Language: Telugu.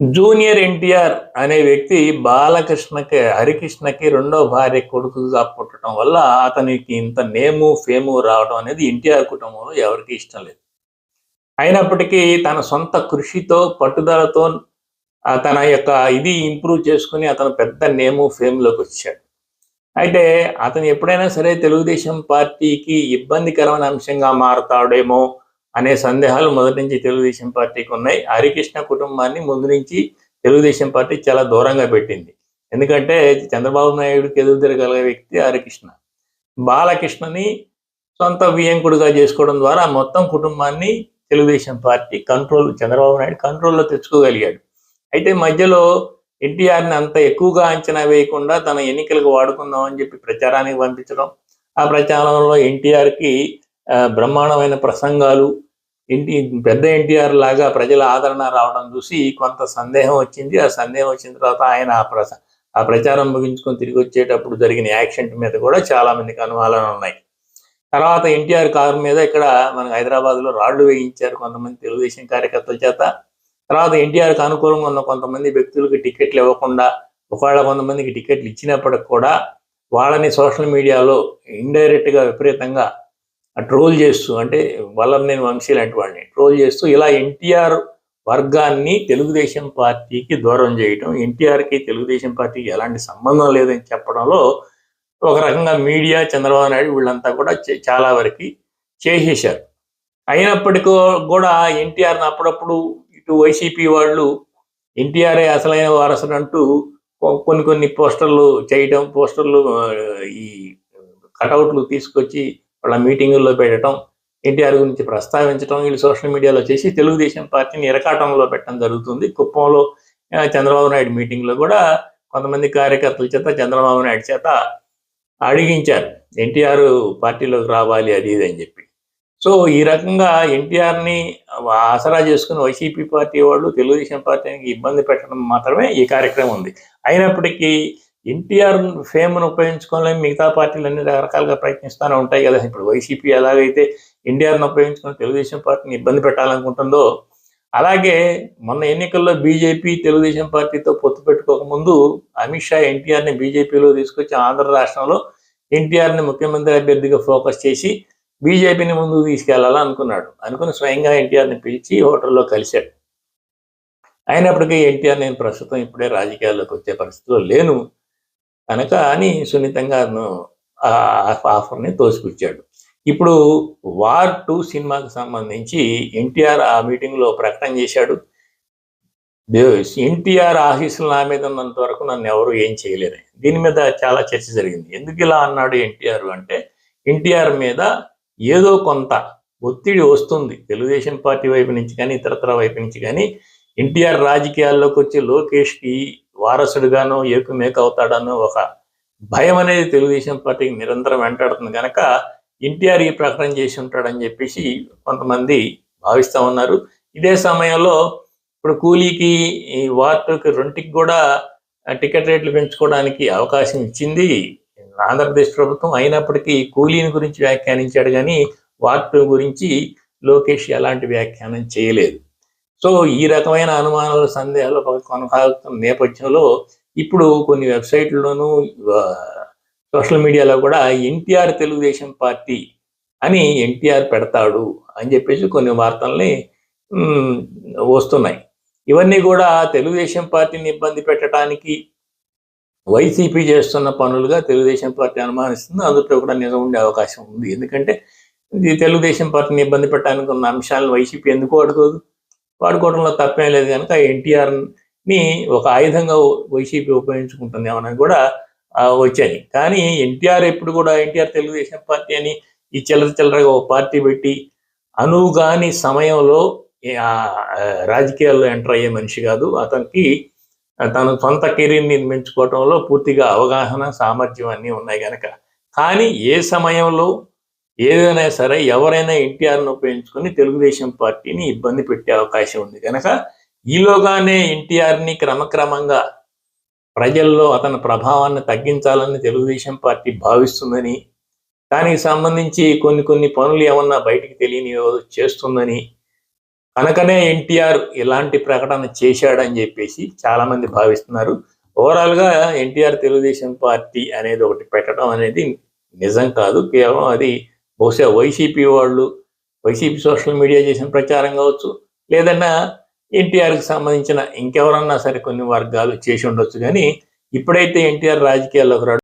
జూనియర్ ఎన్టీఆర్ అనే వ్యక్తి బాలకృష్ణకి హరికృష్ణకి రెండో భార్య కొడుకుగా పుట్టడం వల్ల అతనికి ఇంత నేము ఫేము రావడం అనేది ఎన్టీఆర్ కుటుంబంలో ఎవరికి ఇష్టం లేదు. అయినప్పటికీ తన సొంత కృషితో పట్టుదలతో తన యొక్క ఇది ఇంప్రూవ్ చేసుకుని అతను పెద్ద నేము ఫేమ్లోకి వచ్చాడు. అయితే అతను ఎప్పుడైనా సరే తెలుగుదేశం పార్టీకి ఇబ్బందికరమైన అంశంగా మారతాడేమో అనే సందేహాలు మొదటి నుంచి తెలుగుదేశం పార్టీకి ఉన్నాయి. హరికృష్ణ కుటుంబాన్ని ముందు నుంచి తెలుగుదేశం పార్టీ చాలా దూరంగా పెట్టింది. ఎందుకంటే చంద్రబాబు నాయుడుకి ఎదురు తిరగలిగే వ్యక్తి హరికృష్ణ. బాలకృష్ణని సొంత వియంకుడుగా చేసుకోవడం ద్వారా మొత్తం కుటుంబాన్ని తెలుగుదేశం పార్టీ కంట్రోల్ చంద్రబాబు నాయుడు కంట్రోల్లో తెచ్చుకోగలిగాడు. అయితే మధ్యలో ఎన్టీఆర్ని అంత ఎక్కువగా అంచనా వేయకుండా తన ఎన్నికలకు వాడుకుందాం అని చెప్పి ప్రచారానికి పంపించడం ఆ ప్రచారంలో ఎన్టీఆర్కి బ్రహ్మాండమైన ప్రసంగాలు ఎన్టీ పెద్ద ఎన్టీఆర్ లాగా ప్రజల ఆదరణ రావడం చూసి కొంత సందేహం వచ్చింది. ఆ సందేహం వచ్చిన తర్వాత ఆయన ఆ ప్రస ఆ ప్రచారం ముగించుకొని తిరిగి వచ్చేటప్పుడు జరిగిన యాక్సిడెంట్ మీద కూడా చాలా మందికి అనుమానాలు ఉన్నాయి. తర్వాత ఎన్టీఆర్ కారు మీద ఇక్కడ మనకు హైదరాబాద్లో రాళ్ళు వేయించారు కొంతమంది తెలుగుదేశం కార్యకర్తల చేత. తర్వాత ఎన్టీఆర్కి అనుకూలంగా ఉన్న కొంతమంది వ్యక్తులకు టికెట్లు ఇవ్వకుండా ఒకవేళ కొంతమందికి టికెట్లు ఇచ్చినప్పటికి కూడా వాళ్ళని సోషల్ మీడియాలో ఇండైరెక్ట్గా విపరీతంగా ట్రోల్ చేస్తూ అంటే వల్లభనేని వంశీ లాంటి వాడిని ట్రోల్ చేస్తూ ఇలా ఎన్టీఆర్ వర్గాన్ని తెలుగుదేశం పార్టీకి దూరం చేయటం ఎన్టీఆర్కి తెలుగుదేశం పార్టీకి ఎలాంటి సంబంధం లేదని చెప్పడంలో ఒక రకంగా మీడియా చంద్రబాబు నాయుడు వీళ్ళంతా కూడా చాలా వరకు చేసేశారు. అయినప్పటికీ కూడా ఎన్టీఆర్ని అప్పుడప్పుడు ఇటు వైసీపీ వాళ్ళు ఎన్టీఆర్ఏ అసలైన వారసుడు అంటూ కొన్ని కొన్ని పోస్టర్లు చేయటం పోస్టర్లు ఈ కటౌట్లు తీసుకొచ్చి వాళ్ళ మీటింగుల్లో పెట్టడం ఎన్టీఆర్ గురించి ప్రస్తావించడం వీళ్ళు సోషల్ మీడియాలో చేసి తెలుగుదేశం పార్టీని ఇరకాటంలో పెట్టడం జరుగుతుంది. కుప్పంలో చంద్రబాబు నాయుడు మీటింగ్లో కూడా కొంతమంది కార్యకర్తల చేత చంద్రబాబు నాయుడు చేత అడిగించారు. ఎన్టీఆర్ పార్టీలోకి రావాలి అది ఇది అని చెప్పి. సో ఈ రకంగా ఎన్టీఆర్ని ఆసరా చేసుకుని వైసీపీ పార్టీ వాళ్ళు తెలుగుదేశం పార్టీకి ఇబ్బంది పెట్టడం మాత్రమే ఈ కార్యక్రమం ఉంది. అయినప్పటికీ ఎన్టీఆర్ ఫేమ్ను ఉపయోగించుకోవాలని మిగతా పార్టీలు అన్ని రకరకాలుగా ప్రయత్నిస్తూనే ఉంటాయి కదా. ఇప్పుడు వైసీపీ ఎలాగైతే ఎన్టీఆర్ను ఉపయోగించుకొని తెలుగుదేశం పార్టీని ఇబ్బంది పెట్టాలనుకుంటుందో అలాగే మొన్న ఎన్నికల్లో బీజేపీ తెలుగుదేశం పార్టీతో పొత్తు పెట్టుకోకముందు అమిత్ షా ఎన్టీఆర్ని బీజేపీలో తీసుకొచ్చి ఆంధ్ర రాష్ట్రంలో ఎన్టీఆర్ని ముఖ్యమంత్రి అభ్యర్థిగా ఫోకస్ చేసి బీజేపీని ముందుకు తీసుకెళ్ళాలని అనుకున్నాడు. అనుకుని స్వయంగా ఎన్టీఆర్ని పిలిచి హోటల్లో కలిశాడు. అయినప్పటికీ ఎన్టీఆర్ నేను ప్రస్తుతం ఇప్పుడే రాజకీయాల్లోకి వచ్చే పరిస్థితిలో లేను. కనుక అని సున్నితంగా ఆ ఆఫర్ని తోసిపుచ్చాడు. ఇప్పుడు వార్ టూ సినిమాకి సంబంధించి ఎన్టీఆర్ ఆ మీటింగ్లో ప్రకటన చేశాడు. ఎన్టీఆర్ ఆఫీసులు నా మీద ఉన్నంత వరకు నన్ను ఎవరు ఏం చేయలేరు. దీని మీద చాలా చర్చ జరిగింది. ఎందుకు ఇలా అన్నాడు ఎన్టీఆర్ అంటే ఎన్టీఆర్ మీద ఏదో కొంత ఒత్తిడి వస్తుంది. తెలుగుదేశం పార్టీ వైపు నుంచి కానీ ఇతరతర వైపు నుంచి కానీ ఎన్టీఆర్ రాజకీయాల్లోకి వచ్చి లోకేష్కి వారసుడుగానో ఏకుమేక అవుతాడనో ఒక భయం అనేది తెలుగుదేశం పార్టీకి నిరంతరం వెంటాడుతుంది కనుక ఎన్టీఆర్ ఈ ప్రకటన చేసి ఉంటాడని చెప్పేసి కొంతమంది భావిస్తూ ఉన్నారు. ఇదే సమయంలో ఇప్పుడు కూలీకి ఈ వార్తకి రెంటికి కూడా టికెట్ రేట్లు పెంచుకోవడానికి అవకాశం ఇచ్చింది ఆంధ్రప్రదేశ్ ప్రభుత్వం. అయినప్పటికీ కూలీని గురించి వ్యాఖ్యానించాడు కానీ వార్డు గురించి లోకేష్ ఎలాంటి వ్యాఖ్యానం చేయలేదు. సో ఈ రకమైన అనుమానాలు సందేహాలు కొనసాగుతున్న నేపథ్యంలో ఇప్పుడు కొన్ని వెబ్సైట్లలోనూ సోషల్ మీడియాలో కూడా ఎన్టీఆర్ తెలుగుదేశం పార్టీ అని ఎన్టీఆర్ పెడతాడు అని చెప్పేసి కొన్ని వార్తల్ని వస్తున్నాయి. ఇవన్నీ కూడా తెలుగుదేశం పార్టీని ఇబ్బంది పెట్టడానికి వైసీపీ చేస్తున్న పనులుగా తెలుగుదేశం పార్టీ అనుమానిస్తుంది. అందులో కూడా నిజం ఉండే అవకాశం ఉంది. ఎందుకంటే ఇది తెలుగుదేశం పార్టీని ఇబ్బంది పెట్టడానికి ఉన్న అంశాలను వైసీపీ ఎందుకు వాడుకోదు? వాడుకోవడంలో తప్పేం లేదు కనుక ఎన్టీఆర్ని ఒక ఆయుధంగా వైసీపీ ఉపయోగించుకుంటుంది ఏమని కూడా వచ్చాయి కానీ ఎన్టీఆర్ ఎప్పుడు కూడా ఎన్టీఆర్ తెలుగుదేశం పార్టీ అని ఈ చిల్లర చిల్లరగా ఒక పార్టీ పెట్టి అనువుగాని సమయంలో రాజకీయాల్లో ఎంటర్ అయ్యే మనిషి కాదు. అతనికి తన సొంత కెరీర్ని నిర్మించుకోవడంలో పూర్తిగా అవగాహన సామర్థ్యం అన్నీ ఉన్నాయి కనుక కానీ ఏ సమయంలో ఏదైనా సరే ఎవరైనా ఎన్టీఆర్ను ఉపయోగించుకొని తెలుగుదేశం పార్టీని ఇబ్బంది పెట్టే అవకాశం ఉంది. కనుక ఈలోగానే ఎన్టీఆర్ని క్రమక్రమంగా ప్రజల్లో అతని ప్రభావాన్ని తగ్గించాలని తెలుగుదేశం పార్టీ భావిస్తుందని దానికి సంబంధించి కొన్ని కొన్ని పనులు ఏమన్నా బయటికి తెలియని చేస్తుందని కనుకనే ఎన్టీఆర్ ఇలాంటి ప్రకటన చేశాడని చెప్పేసి చాలా మంది భావిస్తున్నారు. ఓవరాల్గా ఎన్టీఆర్ తెలుగుదేశం పార్టీ అనేది ఒకటి పెట్టడం అనేది నిజం కాదు. కేవలం అది బహుశా వైసీపీ వాళ్ళు వైసీపీ సోషల్ మీడియా చేసిన ప్రచారం కావచ్చు లేదన్నా ఎన్టీఆర్కి సంబంధించిన ఇంకెవరన్నా సరే కొన్ని వర్గాలు చేసి ఉండొచ్చు. కానీ ఇప్పుడైతే ఎన్టీఆర్ రాజకీయాల్లోకి రావడం